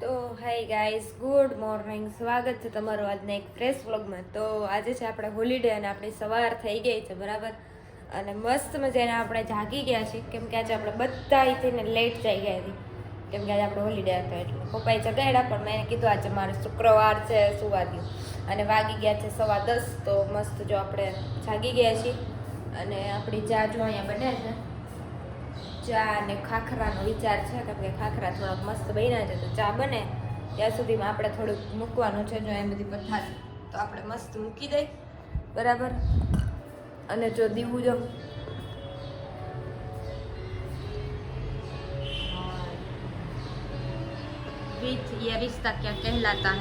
તો hi guys good morning સ્વાગત છે તમારું આજના એક ફ્રેશ વ્લોગમાં તો, આજે છે આપણે હોલિડે અને આપણી સવાર થઈ ગઈ છે, બરાબર? અને મસ્ત મજાને આપણે જાગી ગયા છીએ, કેમ કે આજે આપણે બધા અહીંથી લેટ જઈ ગયા હતી કેમ કે આજે આપણે હોલિડે હતો, એટલે પપ્પાએ જગાડ્યા, પણ મેં કીધું આજે મારે શુક્રવાર છે સુવા દ્યું અને વાગી ગયા છે સવા દસ, તો મસ્ત જો આપણે જાગી ગયા છીએ. અને આપણી ચા જો અહીંયા બને છે. ચા ને ખાખરાનો વિચાર છે કારણ કે ખાખરા થોડાક મસ્ત બન્યા છે તો ચા બને. ત્યાં સુધીમાં આપણે થોડુંક મૂકવાનું છે જો એ બધી પથારી. તો આપણે મસ્ત મૂકી દઈ. બરાબર? અને જો દીવું જો. વિથ યે રિશ્તા ક્યાં કહેલાતા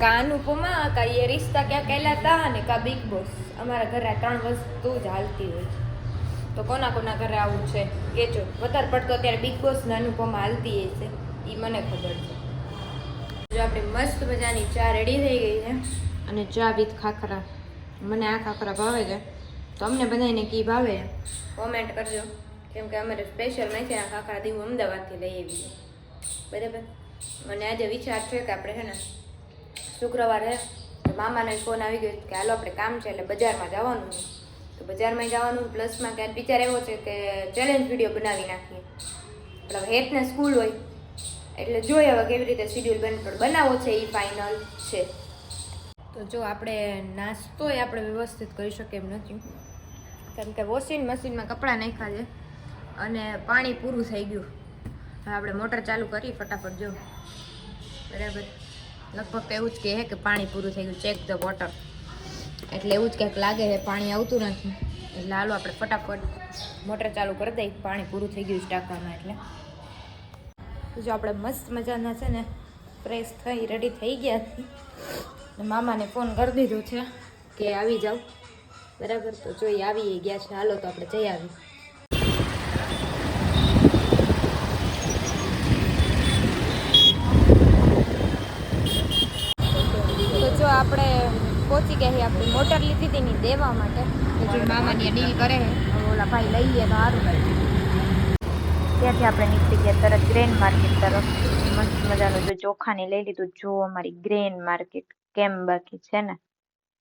કા અનુપમા કા યે રિશ્તા ક્યાં કહેલાતા અને કા બિગ બોસ? અમારા ઘરે ત્રણ વસ્તુ જ હાલતી હોય છે. તો કોના કોના ઘરે આવું છે? કેજો. વધારે પડતો અત્યારે બિગ બોસ ને અનુપમા હાલતી હશે એ મને ખબર છે. જો આપણી મસ્ત મજાની ચા રેડી થઈ ગઈ છે. અને ચા વિથ ખાખરા. મને આ ખાખરા ભાવે છે. તો અમને બધાને કી ભાવે? કોમેન્ટ કરજો. કેમ કે અમારે સ્પેશિયલ નથી આ ખાખરા, દીવું અમદાવાદથી લઈ આવીએ. બરાબર? મને આજે વિચાર છે કે આપણે છે ને શુક્રવારે મામાનો ફોન આવી ગયો કે હાલો આપણે કામ છે એટલે બજારમાં જવાનું છે. તો બજારમાં જવાનું, પ્લસમાં ક્યાંક વિચાર એવો છે કે ચેલેન્જ વીડિયો બનાવી નાખીએ. એટલે હેતને સ્કૂલ હોય, એટલે જોઈએ હવે કેવી રીતે શિડ્યુલ બને. પણ બનાવવો છે એ ફાઇનલ છે. તો જો આપણે નાસ્તો એ આપણે વ્યવસ્થિત કરી શકીએ એમ નથી. કેમ કે વોશિંગ મશીનમાં કપડાં નાખ્યા છે અને પાણી પૂરું થઈ ગયું. હવે આપણે મોટર ચાલુ કરી ફટાફટ જો. બરાબર? લગભગ એવું જ કહે કે પાણી પૂરું થઈ ગયું. ચેક ધ વોટર એટલે એવું જ ક્યાંક લાગે છે, પાણી આવતું નથી. એટલે હાલો આપણે ફટાફટ મોટર ચાલુ કરી દઈ પાણી પૂરું થઈ ગયું છે ટાંકામાં એટલે. જો આપણે મસ્ત મજાના છે ને ફ્રેશ થઈ રેડી થઈ ગયા છીએ. મામાને ફોન કરી દીધો છે કે આવી જાઉં બરાબર, તો જોઈ આવી ગયા છે, હાલો તો આપણે જઈ આવી આપણે પહોંચી ગયા આપણી મોટર લીધી હતી ની દેવા માટે. મામાની ડીલ કરે ઓલા ભાઈ લઈએ તો સારું ત્યાંથી આપણે નીકળી ગયા તરત ગ્રેન માર્કેટ તરફ. મસ્ત મજાનું જો ચોખાની લઈ લીધું. જો અમારી ગ્રેન માર્કેટ કેમ બાકી છે ને?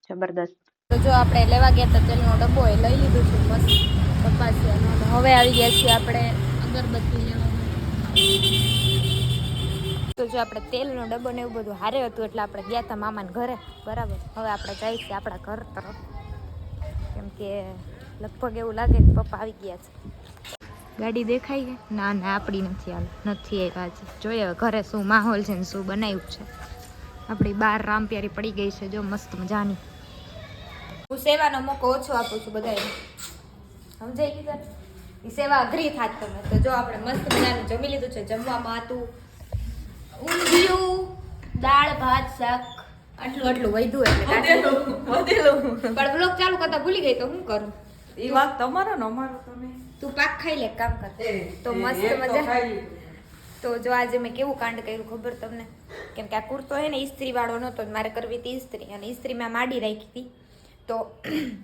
જબરદસ્ત. તો જો આપણે લેવા ગયા હતા તેલનો ડબ્બો એ લઈ લીધું છે, મસ્ત. કપાસિયાનો હવે આવી ગયા છીએ આપણે અગરબત્તી લેવા તો જો આપણે તેલનો ડબ્બો ને એવું બધું હારે હતું એટલે આપણે ગયા હતા મામાને ઘરે. બરાબર. હવે આપણે જઈએ છીએ આપણા ઘર તરફ. કેમ કે લગભગ એવું લાગે કે પપ્પા આવી ગયા છે. ગાડી દેખાય છે? ના ના, આપણી નથી હાલ. નથી આવ્યા આજે. જોઈએ હવે ઘરે શું માહોલ છે ને શું બનાવ્યું છે. આપણી બાર રામપ્યારી પડી ગઈ છે. જો મસ્ત મજાની. હું સેવાનો મોકો ઓછો આપું છું બધાને સમજાઈ ગયું? ઈ સેવા અઘરી થાત તમે. તો જો આપણે મસ્ત મજાનું જમી લીધું છે. જમવામાં હતું. ઊંધિયું દાળ ભાત શાક. આટલું આટલું વધ્યું એટલે વધેલું પણ બ્લોગ ચાલુ કરતા ભૂલી ગઈ તો હું કરું? એ વાત તમારો ને અમારો તમે તું પાક ખાઈ લે કામ કર. તો મસ્ત મજા. તો જો આજે મેં કેવું કાંડ કર્યું ખબર તમને? કેમ કે આ કુર્તો હે ને ઇસ્ત્રી વાળો નહોતો મારે કરવી હતી ઇસ્ત્રી. અને ઇસ્ત્રી મેં માડી રાખી હતી. તો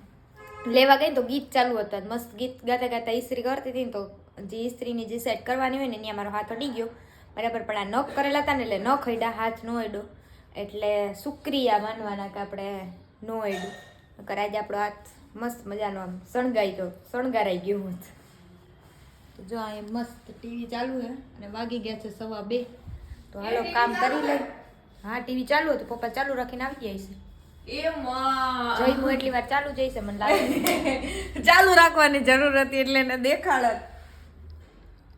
લેવા ગઈ તો ગીત ચાલુ હતું. મસ્ત ગીત ગાતા ગાતા ઇસ્ત્રી કરતી હતી ને તો જે ઇસ્ત્રીની જે સેટ કરવાની હોય ને ત્યાં મારો હાથ અડી ગયો. બરાબર પણ આ નખ કરેલા હતા ને એટલે નખ ખઈડા હાથ નો અડ્યો એટલે શુક્રિયા માનવાના કે આપણે નો અડ્યું નકર આજે આપણો હાથ મસ્ત મજાનો આમ શણગાઈ ગયો શણગારાઈ ગયો હોત. તો જો આ મસ્ત ટીવી ચાલુ છે અને વાગી ગયા છે સવા બે. તો હાલો કામ કરી લઈ હા ટીવી ચાલુ હતું પપ્પા ચાલુ રાખીને આવી જાય છે. એમાં જઈ હું એટલી વાર ચાલુ જઈશ મને લાગે. ચાલુ રાખવાની જરૂર હતી એટલે એને દેખાડત.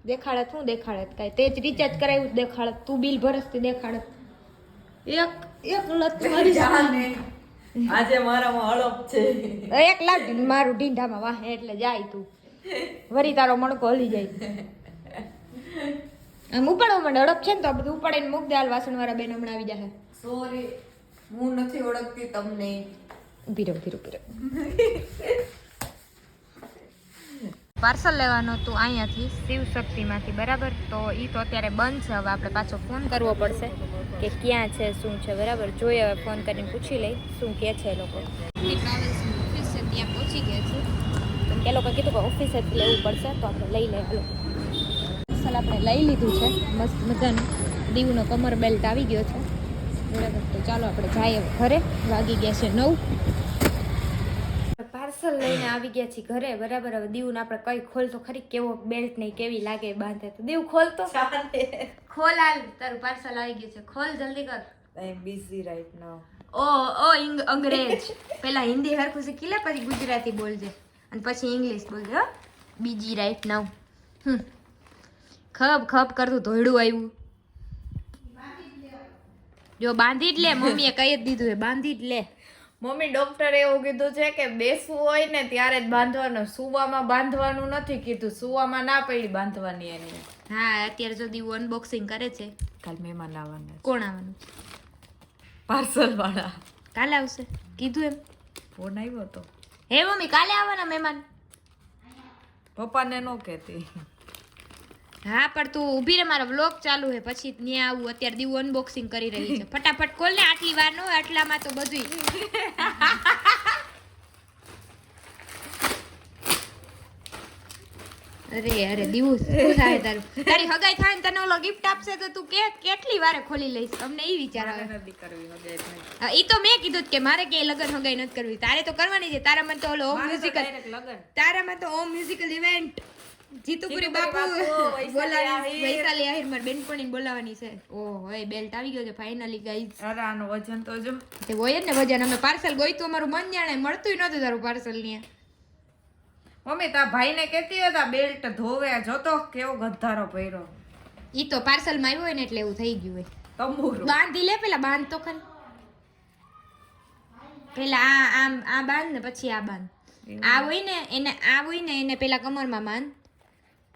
દેખાડત શું દેખાડત કાંઈ તે જ રિચાર્જ કરાવ્યું દેખાડત તું બિલ ભરસ તે દેખાડત એક એક લત મારી જાને. આજે મારામાં હળપ છે. એક લાખ મારું ઢીંઢામાં વાહે એટલે જાય તું. વરી તારો મણકો હલી જાય. આમ ઉપાડો મને હડપ છે ને તો આ બધું ઉપાડીને મૂક દે હાલ વાસણ વાળા બેન હમણાં આવી જાય સોરી હું નથી ઓળખતી તમને. ઊભી રહો ઊભી રહો. પાર્સલ લેવાનું હતું અહીંયાથી. શિવ શક્તિમાંથી બરાબર? તો એ તો અત્યારે બંધ છે. હવે આપણે પાછો ફોન કરવો પડશે કે ક્યાં છે શું છે બરાબર? જોઈએ હવે ફોન કરીને પૂછી લઈ શું કહે છે એ લોકો. ટ્રાવેલ્સની ઓફિસ છે ત્યાં પહોંચી ગયા છે. એ લોકો કીધું કે ઓફિસેથી લેવું પડશે તો આપણે લઈ લઈએ. હાલો. પાર્સલ આપણે લઈ લીધું છે. મસ્ત મજાનું. દીવનો કમર બેલ્ટ આવી ગયો છે. બરાબર. તો ચાલો આપણે જઈએ ઘરે. વાગી ગયા છે નવ. પાર્સલ લઈને આવી ગયા છીએ ઘરે. બરાબર હવે દીવને આપણે કઈ ખોલ તો ખરી કેવો બેલ્ટ નહીં કેવી લાગે બાંધે તો. દીવ ખોલ તો ખોલ હાલ તારું પાર્સલ આવી ગયું છે. ખોલ જલ્દી કર. I am busy right now ઓ ઓ ઇંગ અંગ્રેજ. પહેલા હિન્દી હરખું શીખી લે પછી ગુજરાતી બોલજે. અને પછી ઇંગ્લિશ બોલજે હો. બીજી રાઈટ નાઉ હમ. ખબ ખબ કરતું ધોયડું આવ્યું. જો બાંધી જ લે મમ્મીએ કહી જ દીધું એ બાંધી જ લે. મમ્મી ડૉક્ટરે એવું કીધું છે કે બેસવું હોય ને ત્યારે જ બાંધવાનું. સુવામાં બાંધવાનું નથી કીધું. સુવામાં ના પડી બાંધવાની એની. હા અત્યારે જો દીવું અનબોક્સિંગ કરે છે. કાલ મહેમાન આવવાના કોણ આવવાનું? પાર્સલ વાળા. કાલે આવશે. કીધું એમ. ફોન આવ્યો તો. હે મમ્મી કાલે આવવાના મહેમાન? પપ્પાને ન કહેતી. હા પણ તું ઊભી રે મારો વ્લોગ ચાલુ હે પછી ત્યાં આવું અત્યારે દીવું અનબોક્સિંગ કરી રહી છે. ફટાફટ ખોલ ને આટલી વાર નો આટલામાં તો બધું અરે અરે દીવું શું થાય તારું? તારી હગાઈ થાય ને તને ઓલો ગિફ્ટ આપશે તો તું કે કેટલી વારે ખોલી લઈશ? અમને એ વિચાર આવે. નથી કરવી. હા, તો મેં કીધું કે મારે કે લગન હગાઈ નથી કરવી. તારે તો કરવાની છે. તારામાં તો ઓલો ઓમ મ્યુઝિકલ તારામાં તો ઓમ મ્યુઝિકલ ઇવેન્ટ જીતુપુરી બાપુ બોલાવી વૈશાલી આહિર મારી બેનપણી બોલાવાની છે. ઓહો એ બેલ્ટ આવી ગયો છે ફાઇનલી ગાઈઝ અરે આનું વજન તો જો તે હોય જ ને વજન. અમે પાર્સલ ગોઈતું અમારું મન જાણે મળતું નહોતું તારું પાર્સલની મમ્મી તા ભાઈને કહેતી હતા બેલ્ટ ધોવે જોતો કેવો ગધારો પહેર્યો ઈ તો પાર્સલમાં આવ્યો હોય ને એટલે એવું થઈ ગયું હોય. તંબુરો. બાંધી લે પેલા બાંધ તો ખરી. પેલા આ આમ આ બાંધ ને પછી આ બાંધ. આ હોય ને એને આ હોય ને એને પેલા કમરમાં બાંધ.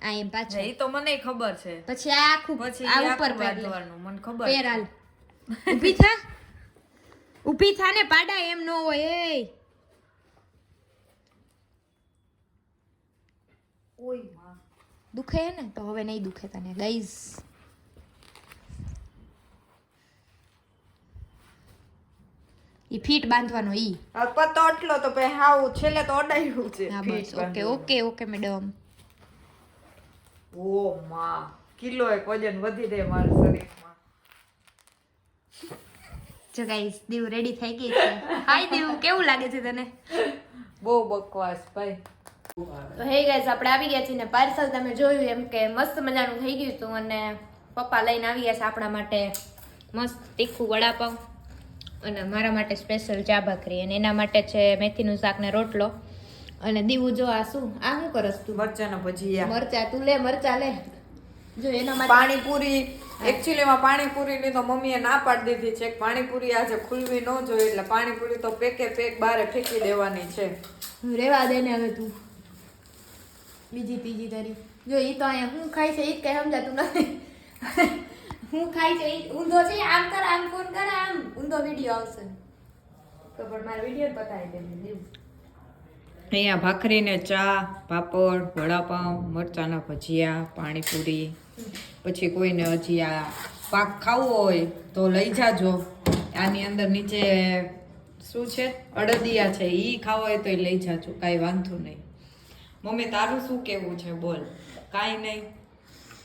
આ એમ પાછળ. એ તો મને ખબર છે. પછી આ આખું પછી આ ઉપર આખું પહેરી લે. બાંધવાનું મને ખબર પહેરાલ. ઊભી થા. ઊભી થા ને પાડા એમ નો હોય એ ઓયમાં. દુખે ને? તો હવે નહીં દુખે તને ગાઈઝ. ઈ ફીટ બાંધવાનો ઈ. પતો એટલો તો પછી હાવ છેલ્લે તો અડાયું છે હા બસ ઓકે ઓકે ઓકે મેડમ. ઓ માં કિલો એક વજન વધી જાય મારા શરીરમાં જો ગાઈસ દીવ રેડી થઈ ગઈ છે હાય દીવ કેવું લાગે છે તને બહુ બકવાસ ભાઈ તો હે ગાઈસ આપણે આવી ગયા છીએ ને પાર્સલ. તમે જોયું એમ કે મસ્ત મજાનું થઈ ગયું હતું અને પપ્પા લઈને આવી ગયા છે આપણા માટે મસ્ત તીખું વડાપાઉં. અને મારા માટે સ્પેશિયલ ચા ભાખરી. અને એના માટે છે મેથીનું શાક ને રોટલો. અને દીવું જો આ શું? આ શું કરસ તું? મરચાનો ભજીયા. મરચા તું લે મરચા લે. જો એના માટે પાણીપુરી એકચ્યુઅલીમાં પાણીપુરીની તો મમ્મીએ ના પાડી દીધી છે. પાણીપુરી આજે ખુલવી ન જોઈએ એટલે પાણીપુરી તો પેકે પેક બારે ફેંકી દેવાની છે. રેવા દે ને હવે તું. બીજી ત્રીજી તારી. જો એ તો અહીંયા હું ખાય છે એ જ કઈ સમજાતું નથી. હું ખાય છે ઊંધો છે આમ કર આમ ફોન કરે આમ. ઊંધો વીડિયો આવશે. તો પણ મારે વીડિયો પતાવી દે દેવું અહીંયા ભાખરીને ચા, પાપડ, વડાપાઉં, મરચાના ભજીયા, પાણીપુરી. પછી કોઈને હજી આ પાક ખાવો હોય તો લઈ જાજો. આની અંદર નીચે શું છે? અડદિયા છે. એ ખાવો હોય તો એ લઈ જાજો. કાંઈ વાંધો નહીં. મમ્મી, તારું શું કેવું છે? બોલ. કાંઈ નહીં.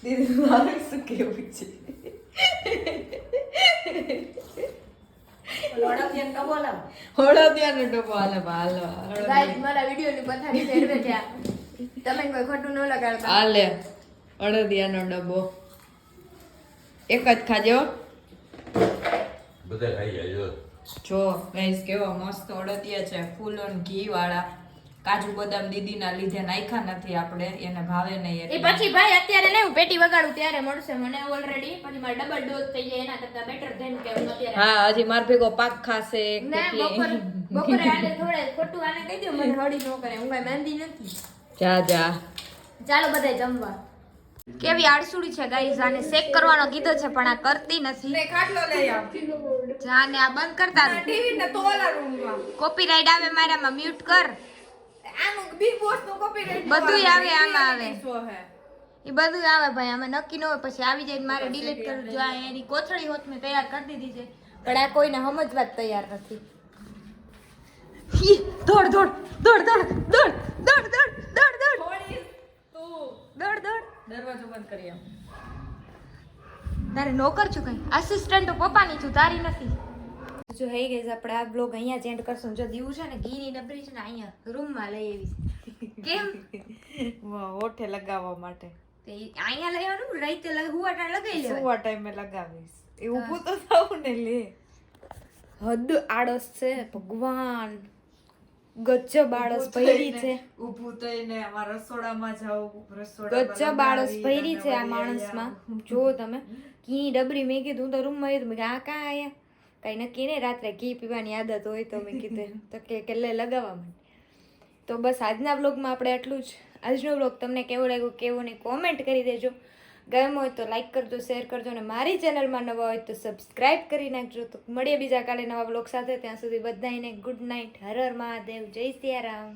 દીદી તારું શું કેવું છે? હળદિયાનો ડબ્બો હાલે હાલો ગાઈસ મારા વીડિયો ની પથારી ફેરવે છે. તમે કોઈ ખોટું ન લગાડતા. હાલે અડદિયાનો ડબ્બો. એક જ ખાજો. બધા ખાઈ જાય જો. જો ગાઈસ કેવા મસ્ત અડદિયા છે ફૂલ ઓન ઘી વાળા કાજુ બદામ દીદીના લીધે નાખ્યા નથી આપણે એને ભાવે નહીં એ પછી ભાઈ અત્યારે નહીં હું પેટી વગાડું ત્યારે મળશે મને ઓલરેડી પછી મારે ડબલ ડોઝ થઈ જાય એના કરતા બેટર ધેન કે અત્યારે. હા હજી માર ભેગો પાક ખાશે બપોર બપોરે આને થોડે ખોટું આને કહી દો મને હળી ન કરે હું કઈ મહેંદી નથી. જા જા. ચાલો બધા જમવા. કેવી આળસુડી છે ગાઈઝ આને શેક કરવાનો કીધો છે પણ આ કરતી નથી. ખાટલો લઈ આવ. જાને આ બંધ કરતા ટીવી ને તોલા રૂમમાં કોપીરાઈટ આવે મારામાં મ્યુટ કર. આનું બિગ બોસનું કોપીરાઈટ બધુંય આવે આમાં આવે. એ બધું આવે ભાઈ અમે નક્કી ન હોય પછી આવી જાય મારે ડિલીટ કરવું જો આ એની કોથળી હોત મેં તૈયાર કરી દીધી છે પણ આ કોઈને સમજવા જ તૈયાર નથી. દોડ દોડ દોડ દોડ દોડ દોડ દોડ દોડ દોડ. તું. દોડ દોડ. દરવાજો બંધ કરી આમ. તારે નોકર છું કઈ? આસિસ્ટન્ટ તો પપ્પાની છું તારી નથી. જો હઈ ગઈ આપણે આ બ્લોગ અહીંયા જ એન્ડ કરશું. જો દીવું છે ને ઘીની ડબરી છે ને અહીંયા રૂમમાં લઈ આવી કેમ? હોઠે લગાવવા માટે. તે અહીંયા લઈ આવવાનું રાઈતે હુવાટા લગાઈ લેવાય સુવા ટાઈમે લગાવીશ. એ ઊભું તો થાવ ને લે. હદ આળસ છે ભગવાન. ગજબ આળસ ભરી છે. ઊભું થઈને અમારા રસોડામાં જાવ રસોડા ગજબ આળસ ભરી છે આ માણસમાં. જો તમે કી ડબરી મેં કીધું તો રૂમમાં મેં કે આ કાં આયા કઈ નક્કી નહીં, રાત્રે ઘી પીવાની આદત હોય તો મેં કીધું તો કે કેટલે લગાવવા માંડ તો બસ આજના બ્લોગમાં આપણે આટલું જ. આજનો બ્લોગ તમને કેવો લાગ્યો કેવો નહીં કોમેન્ટ કરી દેજો. ગમ્યો હોય તો લાઇક કરજો શેર કરજો અને મારી ચેનલમાં નવા હોય તો સબસ્ક્રાઇબ કરી નાખજો. તો મળીએ બીજા કાલે નવા બ્લોગ સાથે. ત્યાં સુધી બધાને ગુડ નાઇટ હર હર મહાદેવ. જય સિયારામ.